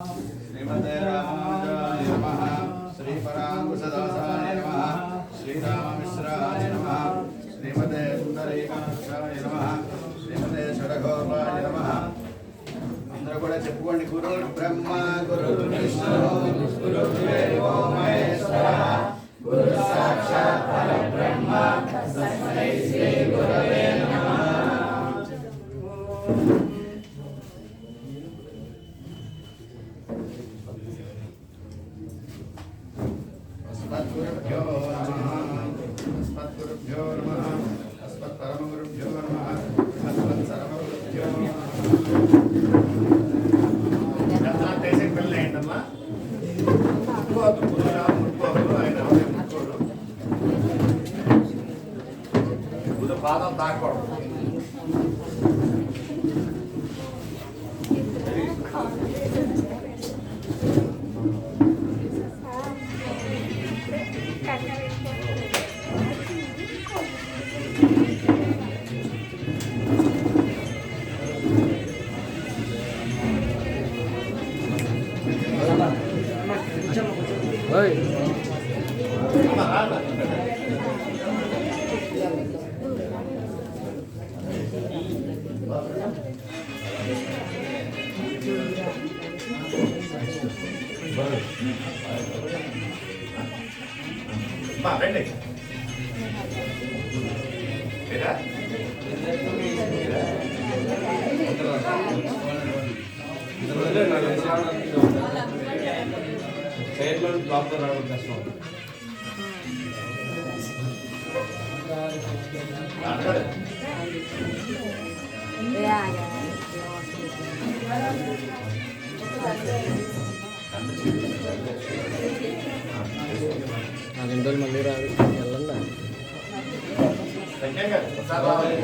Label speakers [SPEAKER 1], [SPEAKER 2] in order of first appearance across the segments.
[SPEAKER 1] శ్రీమతే రామానుజాయ నమః. శ్రీపరాంకుశదాసాయ నమః. శ్రీరామమిశ్రాయ నమః. శ్రీమతే సుందరీకాక్షాయ నమః. శ్రీమతే షడగోపాయ నమః. అందరూ కూడా చెప్పుకోండి గురు బ్రహ్మ గురు విష్ణు గురు దేవో
[SPEAKER 2] fell backward. Hey. రండి?
[SPEAKER 3] చైర్మన్ బ్లాక్ రావడం కష్టం
[SPEAKER 2] మాట్లాడు.
[SPEAKER 3] నా
[SPEAKER 2] సంజయ్ గారు, ఒకసారి రావాలి.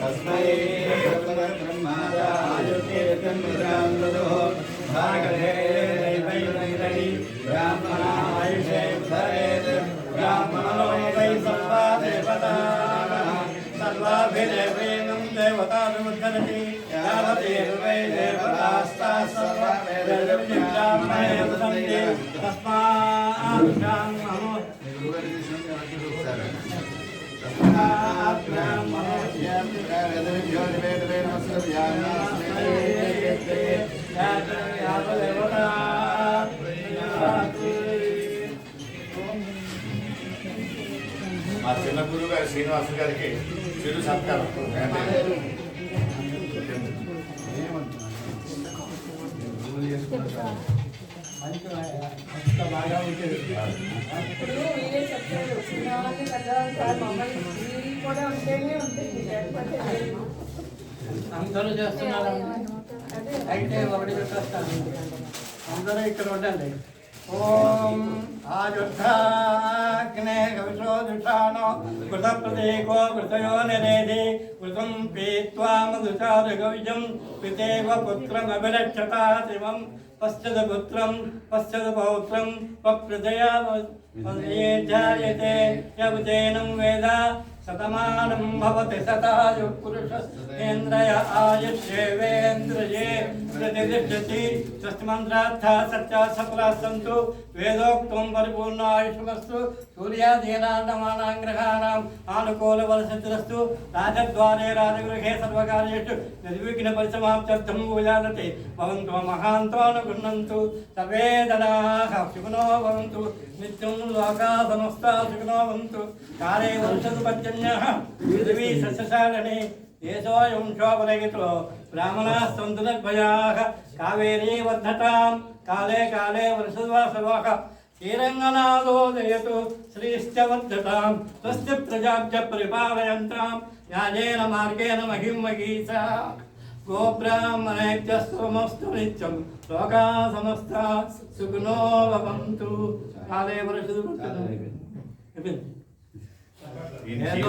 [SPEAKER 1] తస్మై బ్రహ్మాదాయుర్కేతన్మృతామృతో
[SPEAKER 2] మా చిన్న గురువు గారు శ్రీనివాసు గారికి చిరు సత్కారం.
[SPEAKER 4] ఇప్పుడు మీరే చెప్తారు చిన్నవాళ్ళకి పెద్దవాళ్ళు సార్ మమ్మల్ని మీరు కూడా ఉంటేనే ఉంటుంది లేకపోతే లేదు.
[SPEAKER 5] అందరూ చేస్తున్నారు
[SPEAKER 4] అదే
[SPEAKER 5] అయితే ఒకటి చెప్పేస్తాను అందరూ ఇక్కడ ఉండండి ఓం ఆయుద్ధాగ్నే కవిశోదుషాణో కృత ప్రదేకో కృతయో నిరేధి కృతం పీత్వామదుచారుగవిజం పితేవ పుత్రమభిరక్షత శివం పశ్చద పుత్రం పశ్చద పౌత్రం ప్రజయా జాయతే యవతేనం వేద శతమానం భవతి శతాయు పురుషేంద్రయ ఆయుష్యేవేంద్రయే ప్రతిష్టతి సృష్టిమంత్రార్థ సత్యా సఫలా సంతు వేదోక్తం పరిపూర్ణ సూర్యాధీనాన్నమానాగ్రహాణం ఆనుకూల వలసతిరస్తు రాజద్వారే రాజగృహే సర్వకార్యేషు నిర్విఘ్న పరిసమాప్త్యర్థం భూయానతి భవంతు మహాంతోను గృహ్ణంతు సర్వే జనాః సుఖినో భవంతు. నిత్యం లోకా సమస్తా సుఖినో భవంతు. కాలే వంశతు పర్జన్యః పృథివీ సస్యశాలిని దేశోయం శోభలగితో బ్రాహ్మణాः కావేరీ వర్ధతాం కాలే కాలే వరుసవాసవాహ శ్రీరంగనాథోదయతు శ్రీశ్చవర్ధతాం స్వస్తి ప్రజాభ్య పరిపాలయంతాం న్యాయేన మార్గేణ మహిం మహీష గోబ్రాహ్మణేభ్య సోమస్తు నిత్యం. లోకా సమస్త
[SPEAKER 2] సుఖినో భవంతు. కాలే వరషదు
[SPEAKER 5] నేను